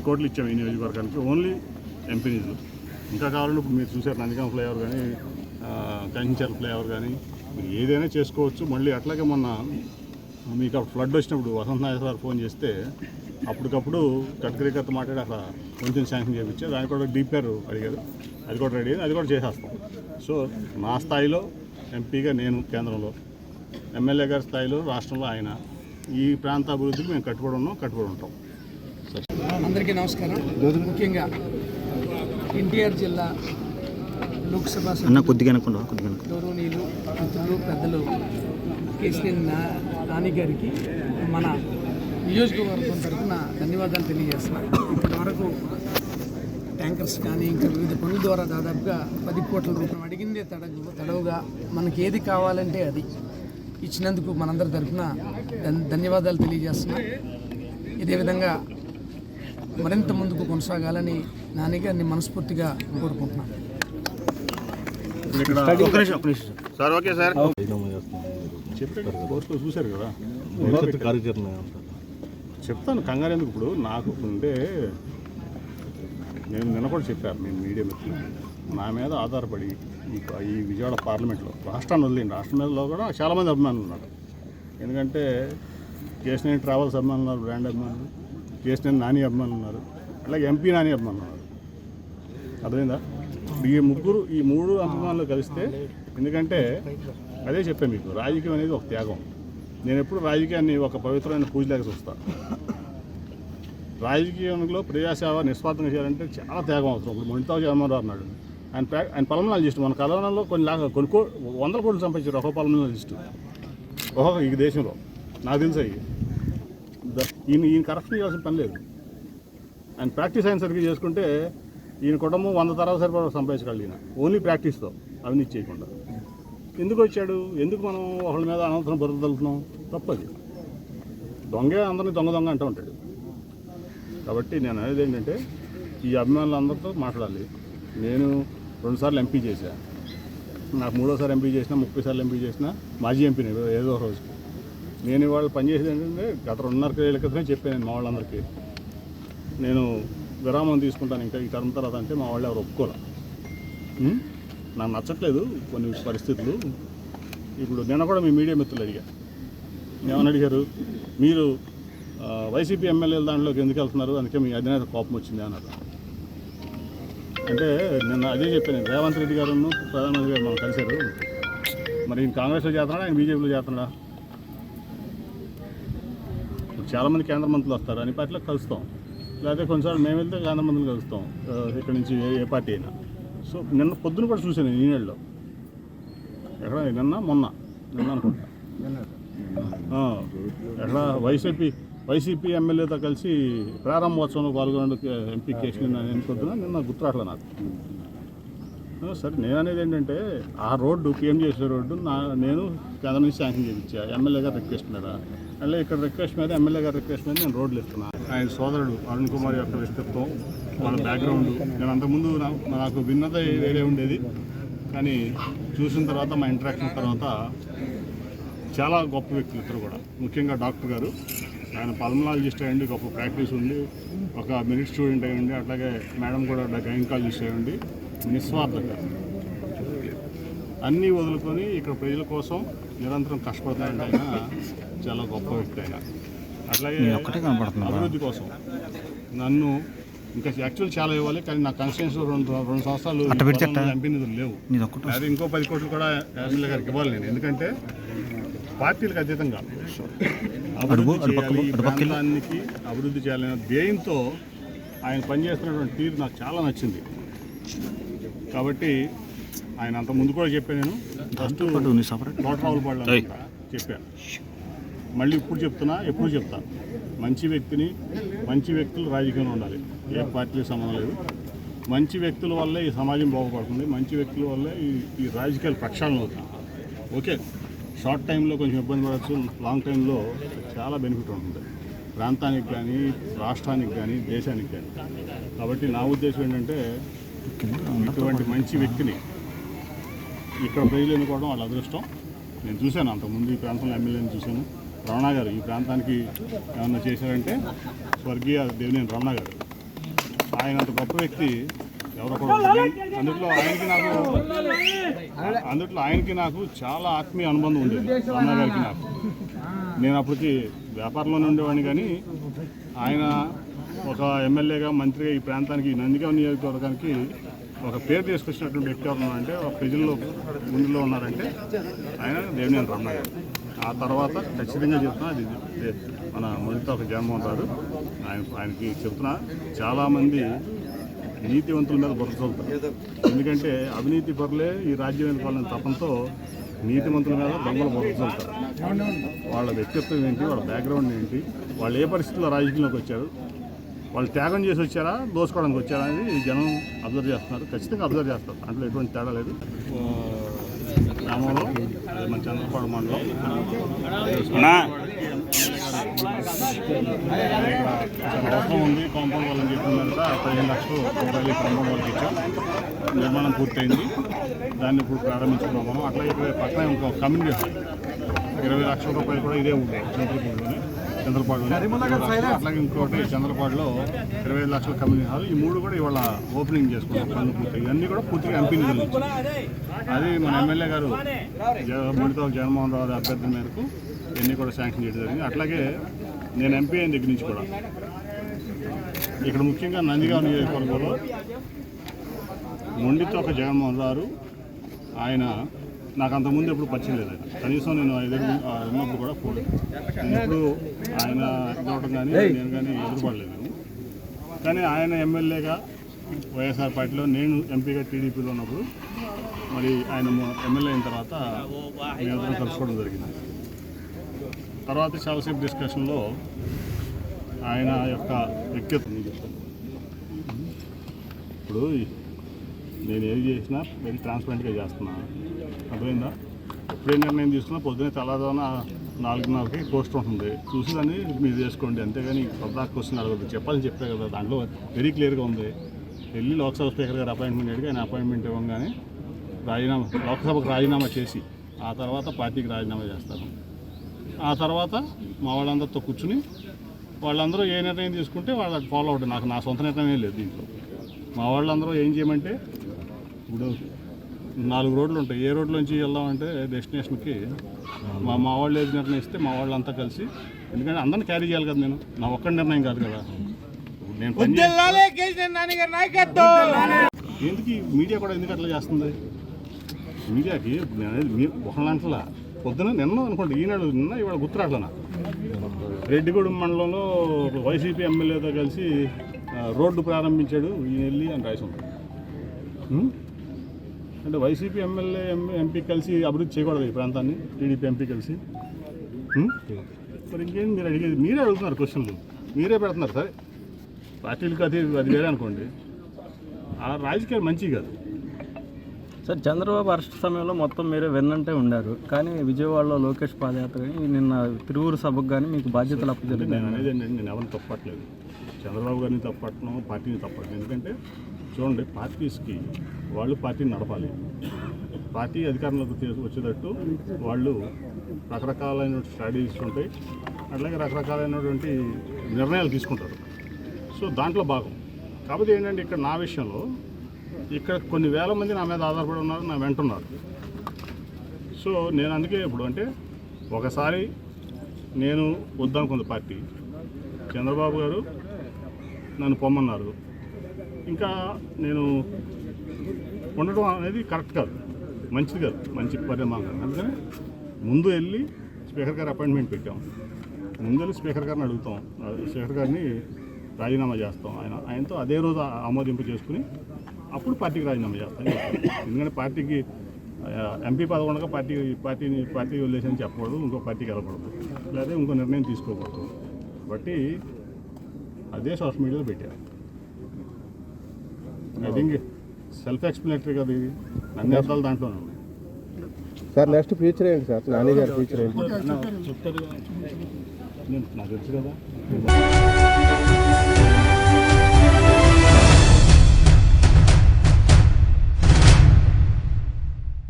పది కోట్లు ఇచ్చాము ఈ నియోజకవర్గానికి. ఓన్లీ ఎంపీ నిధులు ఇంకా కావాలంటే ఇప్పుడు మీరు చూసారు నందిగాం ఫ్లైఓవర్ కానీ కంకించర్ ఫ్లైఓవర్ కానీ మీరు ఏదైనా చేసుకోవచ్చు. మళ్ళీ అట్లాగే మొన్న మీకు అప్పుడు ఫ్లడ్ వచ్చినప్పుడు వసంత నాయక్ గారు ఫోన్ చేస్తే అప్పటికప్పుడు గడ్కరీ గారితో మాట్లాడి అక్కడ కొంచెం శాంక్షన్ చేయించా దానికి కూడా డీపీఆర్ అడిగారు. అది కూడా రెడీ అది కూడా చేసేస్తాం. సో నా స్థాయిలో ఎంపీగా నేను కేంద్రంలో ఎమ్మెల్యే గారి స్థాయిలో రాష్ట్రంలో ఆయన. ఈ ప్రాంత అభివృద్ధికి మేము కట్టుబడి ఉన్నాం కట్టుబడి ఉంటాం. అందరికీ నమస్కారం. ముఖ్యంగా ఎన్టీఆర్ జిల్లా లోక్సభ. గౌరవనీయులు మిత్రులు పెద్దలు కేసీఎన్ నా నాని గారికి మన నియోజకవర్గం తరఫున ధన్యవాదాలు తెలియజేస్తున్నాను ఇప్పటి వరకు ట్యాంకర్స్ కానీ ఇంకా వివిధ పనుల ద్వారా దాదాపుగా పది కోట్ల రూపాయలు అడిగిందే తడవు తడవుగా మనకి ఏది కావాలంటే అది ఇచ్చినందుకు మనందరి తరఫున ధన్- ధన్యవాదాలు తెలియజేస్తున్నాం. ఇదే విధంగా మరింత ముందుకు కొనసాగాలని నాన్నగారిని మనస్ఫూర్తిగా కోరుకుంటున్నాను. సార్ ఓకే చూశారు కదా. కార్యాచరణ చెప్తాను కంగారు ఎందుకు ఇప్పుడు? నాకు అంటే నేను నిన్న కూడా చెప్పాను నేను మీడియా మిత్రులు. నా మీద ఆధారపడి ఈ ఈ విజయవాడ పార్లమెంట్లో రాష్ట్రాన్ని వదిలేండి రాష్ట్రం మీదలో కూడా చాలామంది అభిమానులు ఉన్నారు. ఎందుకంటే కేసీఆర్ ట్రావెల్స్ అభిమానులు ఉన్నారు బ్రాండ్ అభిమానులు. కేసీఆర్ నాని అభిమానులు ఉన్నారు. అలాగే ఎంపీ నాని అభిమానులు ఉన్నారు. అర్థమైందా? ఈ ముగ్గురు ఈ మూడు అభిమానులు కలిస్తే ఎందుకంటే అదే చెప్పాను మీకు రాజకీయం అనేది ఒక త్యాగం. నేను ఎప్పుడు రాజకీయాన్ని ఒక పవిత్రమైన పూజలాగా చూస్తాను రాజకీయంలో ప్రజాసేవ నిస్వార్థంగా చేయాలంటే చాలా త్యాగం అవసరం. ఇప్పుడు మొండితో జగన్మోహన్ అన్నాడు. ఆయన ఆయన పలమనాలు పలమనాలజిస్ట్ మన కరోనాలో కొన్ని లాగా కొన్ని కో వందల కోట్లు సంపాదించారు ఒక పలమనాలజిస్ట్ ఒక్కొక్క ఈ దేశంలో. నాకు తెలుసు అయ్యి ఈయన ఈయన కరప్షన్ చేయాల్సిన పని లేదు. ఆయన ప్రాక్టీస్ అయిన సరిగ్గా చేసుకుంటే ఈయన కుటుంబం వంద తరాల సరిపడా సంపాదించగలడు ఈయన. ఓన్లీ ప్రాక్టీస్తో అవినీతి చేయకుండా. ఎందుకు వచ్చాడు? ఎందుకు మనం ఒకళ్ళ మీద అనంతరం బురద తప్పది. దొంగే అందరినీ దొంగ దొంగ అంటూ ఉంటాడు. కాబట్టి నేను అనేది ఏంటంటే ఈ అభిమానులందరితో మాట్లాడాలి. నేను రెండుసార్లు ఎంపీ చేశాను నాకు మూడోసారి ఎంపీ చేసినా ముప్పై సార్లు ఎంపీ చేసినా మాజీ ఎంపీని ఏదో రోజు నేను ఇవాళ పనిచేసేది ఏంటంటే గత రెండున్నర ఏళ్ళ క్రితమే చెప్పాను నేను మా వాళ్ళందరికీ. నేను విరామం తీసుకుంటాను ఇంకా ఈ టర్మ్ తర్వాత అంటే మా వాళ్ళు ఎవరు ఒప్పుకోలే. నాకు నచ్చట్లేదు కొన్ని పరిస్థితులు. ఇప్పుడు నిన్న కూడా మీ మీడియా మిత్రులు అడిగా. ఏమని అడిగారు? మీరు వైసీపీ ఎమ్మెల్యేల దాంట్లోకి ఎందుకు వెళ్తున్నారు? అందుకే మీ అధినేత కోపం వచ్చింది అన్నారు. అంటే నిన్న అదే చెప్పాను రేవంత్ రెడ్డి గారు ప్రధానమంత్రి గారు మనం కలిశారు. మరి ఈయన కాంగ్రెస్లో చేస్తున్నాడా? ఆయన బీజేపీలో చేస్తున్నాడా? చాలామంది కేంద్ర మంత్రులు వస్తారు. అన్ని పార్టీలకు కలుస్తాం. లేకపోతే కొన్నిసార్లు మేము వెళ్తే కేంద్ర మంత్రులు కలుస్తాం. ఇక్కడ నుంచి ఏ ఏ పార్టీ అయినా. సో నిన్న పొద్దున కూడా చూశాను ఈ నెలలో ఎక్కడ? నిన్న మొన్న. నిన్న అనుకుంటా. ఎక్కడ? వైసీపీ వైసీపీ ఎమ్మెల్యేతో కలిసి ప్రారంభోత్సవంలో పాల్గొనేందుకు ఎంపీ కేసుని నేను ఎన్నుకుంటున్నా నిన్న గుర్తురాట్లే నాకు. సరే నేను అనేది ఏంటంటే ఆ రోడ్డు పిఎం చేసే రోడ్డు నా నేను కేంద్రం నుంచి శాంక్షన్ చేయించా. ఎమ్మెల్యే గారు రిక్వెస్ట్ మీద అలా ఇక్కడ రిక్వెస్ట్ మీద ఎమ్మెల్యే గారి రిక్వెస్ట్ మీద నేను రోడ్లు ఇస్తున్నాను ఆయన సోదరుడు అరుణ్ కుమార్ యొక్క వ్యక్తిత్వం వాళ్ళ బ్యాక్గ్రౌండ్ నేను అంతకుముందు నాకు భిన్నత వేరే ఉండేది. కానీ చూసిన తర్వాత మా ఇంటరాక్షన్ తర్వాత చాలా గొప్ప వ్యక్తులు ఇద్దరు కూడా. ముఖ్యంగా డాక్టర్ గారు. ఆయన పల్మనాలజిస్ట్ అయ్యండి గొప్ప ప్రాక్టీస్ ఉండి ఒక మెరిట్ స్టూడెంట్ అయ్యండి అట్లాగే మేడం కూడా గైనకాలజిస్ట్ అయ్యండి నిస్వార్థంగా అన్నీ వదులుకొని ఇక్కడ ప్రజల కోసం నిరంతరం కష్టపడతాయంటే ఆయన చాలా గొప్ప వ్యక్తి ఆయన. అట్లాగే. అభివృద్ధి కోసం. నన్ను ఇంకా యాక్చువల్ చాలా ఇవ్వాలి కానీ నా కాన్స్టిట్యూన్స్ రెండు రెండు సంవత్సరాలు. ఎంపీ నిధులు లేవు. అది ఇంకో పది కోట్లు కూడా ఎమ్మెల్యే గారికి ఇవ్వాలి నేను. ఎందుకంటే పార్టీలకు అతీతంగా అభివృద్ధి అభివృద్ధి చేయాలనే ధ్యేయంతో ఆయన పనిచేస్తున్నటువంటి తీరు నాకు చాలా నచ్చింది. కాబట్టి ఆయన అంత ముందు కూడా చెప్పాను నేను. ఫస్ట్ ఏయ్. చెప్పాను మళ్ళీ ఇప్పుడు చెప్తున్నా ఎప్పుడు చెప్తా. మంచి వ్యక్తిని మంచి వ్యక్తులు రాజకీయంలో ఉండాలి. ఏ పార్టీకి సంబంధం లేదు. మంచి వ్యక్తుల వల్లే ఈ సమాజం బాగుపడుతుంది. మంచి వ్యక్తుల వల్లే ఈ ఈ రాజకీయాలు ప్రక్షాళన అవుతుంది ఓకే. షార్ట్ టైంలో కొంచెం ఇబ్బంది పడవచ్చు లాంగ్ టైంలో చాలా బెనిఫిట్ ఉంటుంది. ప్రాంతానికి కానీ రాష్ట్రానికి కానీ దేశానికి కానీ. కాబట్టి నా ఉద్దేశం ఏంటంటే ఇటువంటి మంచి వ్యక్తిని ఇక్కడ ప్రజలు ఎన్నుకోవడం వాళ్ళ అదృష్టం. నేను చూశాను అంతకుముందు ఈ ప్రాంతంలో ఎమ్మెల్యేని చూశాను. రమణ గారు ఈ ప్రాంతానికి ఏమన్నా చేశారంటే స్వర్గీయ దేవినేని రమణ గారు. ఆయన అంత గొప్ప వ్యక్తి ఎవరో కూడా అందుట్లో ఆయనకి నాకు అందుట్లో ఆయనకి నాకు చాలా ఆత్మీయ అనుబంధం ఉంది రమణ గారికి నాకు. నేను అప్పటికి వ్యాపారంలోనే ఉండేవాడిని కానీ ఆయన ఒక ఎమ్మెల్యేగా మంత్రిగా ఈ ప్రాంతానికి నందిగా నియోజకవర్గానికి ఒక పేరు తీసుకొచ్చినటువంటి వ్యక్తి ఎవరు అంటే ఒక ప్రజల్లో ముందులో ఉన్నారంటే ఆయన దేవినేని రమణ గారు. ఆ తర్వాత ఖచ్చితంగా చెప్తున్నా అది మన మొదటితో ఒక జగన్మోహన్ రాదు ఆయన ఆయనకి చెప్తున్నా చాలామంది నీతివంతుల మీద బురద ఎందుకంటే అవినీతి పరులే ఈ రాజ్యం వెళ్ళిపోవాలని తపంతో నీతివంతుల మీద దొంగలు బురద వాళ్ళ వ్యక్తిత్వం ఏంటి వాళ్ళ బ్యాక్గ్రౌండ్ ఏంటి వాళ్ళు ఏ పరిస్థితుల్లో రాజకీయంలోకి వచ్చారు వాళ్ళు త్యాగం చేసి వచ్చారా? దోసుకోవడానికి వచ్చారా అనేది జనం అబ్జర్వ్ చేస్తున్నారు. ఖచ్చితంగా అబ్జర్వ్ చేస్తారు. దాంట్లో ఎటువంటి తేడా లేదు. గ్రామంలో మన చంద్రపాడు మండలం. అవసరం ఉంది కాంపౌండ్ వాళ్ళని చెప్పిన తర్వాత పదిహేను లక్షలు రూపాయలు కాంపౌండ్ వాళ్ళకి ఇచ్చాం. నిర్మాణం పూర్తయింది. దాన్ని ఇప్పుడు ప్రారంభించుకున్నాం మనం అట్లాగే ఇక్కడ పక్కన ఇంకో కమ్యూనిటీ ఇరవై లక్షల రూపాయలు కూడా ఇదే ఉంది చంద్రపాడులోనే చంద్రపాడులోనే అట్లాగే ఇంకోటి చంద్రపాడులో ఇరవై ఐదు లక్షల కమ్యూనిటీ హాల్ ఈ మూడు కూడా ఇవాళ ఓపెనింగ్ చేసుకున్నాం పనులు పూర్తి ఇవన్నీ కూడా పూర్తిగా ఎంపీ నిధుల అది మన ఎమ్మెల్యే గారు ముడితో జగన్మోహన్ రావు అభ్యర్థన మేరకు ఇవన్నీ కూడా శాంక్షన్ చేయడం జరిగింది. అట్లాగే నేను ఎంపీ అయిన దగ్గర నుంచి కూడా ఇక్కడ ముఖ్యంగా నందిగాం నియోజకవర్గంలో మొండితో ఒక జగన్మోహన్ రావు ఆయన నాకు అంతకుముందు ఎప్పుడు పరిచయం లేదు ఆయన. కనీసం నేను ఆ ఉన్నప్పుడు కూడా ఫోన్. నేను ఎప్పుడు ఆయన ఇదవడం కానీ నేను కానీ ఎదురుపడలేదు. కానీ ఆయన ఎమ్మెల్యేగా వైఎస్ఆర్ పార్టీలో నేను ఎంపీగా టీడీపీలో ఉన్నప్పుడు మరి ఆయన ఎమ్మెల్యే అయిన తర్వాత మేమిద్దరం కలుసుకోవడం జరిగింది. తర్వాత చాలాసేపు డిస్కషన్లో ఆయన యొక్క వ్యక్తిత్వం ఇప్పుడు నేను ఏది చేసినా వెరీ ట్రాన్స్పరెంట్గా చేస్తున్నాను అర్థమైందా? ఎప్పుడే నిర్ణయం తీసుకున్నా పొద్దున్నే తెల్లదోన నాలుగున్నరకి పోస్ట్ ఉంటుంది. చూసి దాన్ని మీరు చేసుకోండి. అంతేగాని కొత్త క్వశ్చన్ అడగదు చెప్పాలని చెప్పే కదా. దాంట్లో వెరీ క్లియర్గా ఉంది. వెళ్ళి లోక్సభ స్పీకర్ గారు అపాయింట్మెంట్ అడిగి ఆయన అపాయింట్మెంట్ ఇవ్వగానే రాజీనామా లోక్సభకు రాజీనామా చేసి ఆ తర్వాత పార్టీకి రాజీనామా చేస్తాను ఆ తర్వాత మా వాళ్ళందరితో కూర్చుని వాళ్ళందరూ ఏ నిర్ణయం తీసుకుంటే వాళ్ళకి ఫాలో అవుతుంది నాకు నా సొంత నిర్ణయం లేదు దీంట్లో. మా వాళ్ళందరూ ఏం చేయమంటే ఇప్పుడు నాలుగు రోడ్లు ఉంటాయి. ఏ రోడ్ల నుంచి వెళ్దామంటే డెస్టినేషన్కి మా మా వాళ్ళు ఏది నిర్ణయిస్తే మా వాళ్ళంతా కలిసి ఎందుకంటే అందరిని క్యారీ చేయాలి కదా నేను. నా ఒక్క నిర్ణయం కాదు కదా. నేను ఎందుకు మీడియా కూడా ఎందుకు అట్లా చేస్తుంది? మీడియాకి అనేది మీ ఒకళ్ళంటలా పొద్దున నిన్న అనుకోండి ఈనాడు నిన్న ఇవాళ గుర్తురాట్ల నాకు రెడ్డిగూడెం మండలంలో వైసీపీ ఎమ్మెల్యేతో కలిసి రోడ్డు ప్రారంభించాడు ఈయన వెళ్ళి అని రాసి? అంటే వైసీపీ ఎమ్మెల్యే ఎంపీ కలిసి అభివృద్ధి చేయకూడదు ఈ ప్రాంతాన్ని టీడీపీ ఎంపీ కలిసి? మరి ఇంకేం మీరు అడిగేది? మీరే అడుగుతున్నారు క్వశ్చన్లు. మీరే పెడుతున్నారు సరే. పార్టీలకు అది అది వేరే అనుకోండి. ఆ రాజకీయాలు మంచివి కాదు. సార్ చంద్రబాబు అరెస్ట్ సమయంలో మొత్తం మీరే వెన్నంటే ఉండారు. కానీ విజయవాడలో లోకేష్ పాదయాత్ర కానీ నిన్న తిరువురు సభకు కానీ మీకు బాధ్యతలు అంటే అప్పచెప్పారు. నేను అనేది నేను ఎవరిని తప్పట్లేదు. చంద్రబాబు గారిని తప్పట్టను పార్టీని తప్పట్లేదు. ఎందుకంటే చూడండి పార్టీస్కి వాళ్ళు పార్టీని నడపాలి. పార్టీ అధికారంలోకి వచ్చేటట్టు వాళ్ళు రకరకాలైన స్ట్రాటజీస్ ఉంటాయి. అట్లాగే రకరకాలైనటువంటి నిర్ణయాలు తీసుకుంటారు. సో దాంట్లో భాగం. కాకపోతే ఏంటంటే ఇక్కడ నా విషయంలో ఇక్కడ కొన్ని వేల మంది నా మీద ఆధారపడి ఉన్నారు నా వెంట ఉన్నారు. సో నేను అందుకే ఇప్పుడు అంటే ఒకసారి నేను వద్దనుకుంది పార్టీ. చంద్రబాబు గారు నన్ను పొమ్మన్నారు. ఇంకా నేను ఉండడం అనేది కరెక్ట్ కాదు. మంచిది కాదు. మంచి పరిణామం కాదు. అందుకని ముందు వెళ్ళి స్పీకర్ గారు అపాయింట్మెంట్ పెట్టాం. ముందు వెళ్ళి స్పీకర్ గారిని అడుగుతాం. స్పీకర్ గారిని రాజీనామా చేస్తాం. ఆయన ఆయనతో అదే రోజు ఆమోదింపు చేసుకుని అప్పుడు పార్టీకి రాజీనామా చేస్తాం. ఎందుకంటే పార్టీకి ఎంపీ పదవి ఉండగా పార్టీ పార్టీని పార్టీ వదిలేసని చెప్పకూడదు. ఇంకో పార్టీకి వెళ్ళకూడదు. లేదా ఇంకో నిర్ణయం తీసుకోకూడదు. కాబట్టి అదే సోషల్ మీడియాలో పెట్టారు. ఐ థింక్ సెల్ఫ్ ఎక్స్ప్లెనేటరీ కదా ఇది. అన్ని అర్థాలు దాంట్లోనే ఉన్నాయి. సార్ నెక్స్ట్ ఫ్యూచర్ ఏంటి సార్? నాని గారి ఫ్యూచర్ ఏంటి? చెప్తారు. నాకు తెలుసు కదా.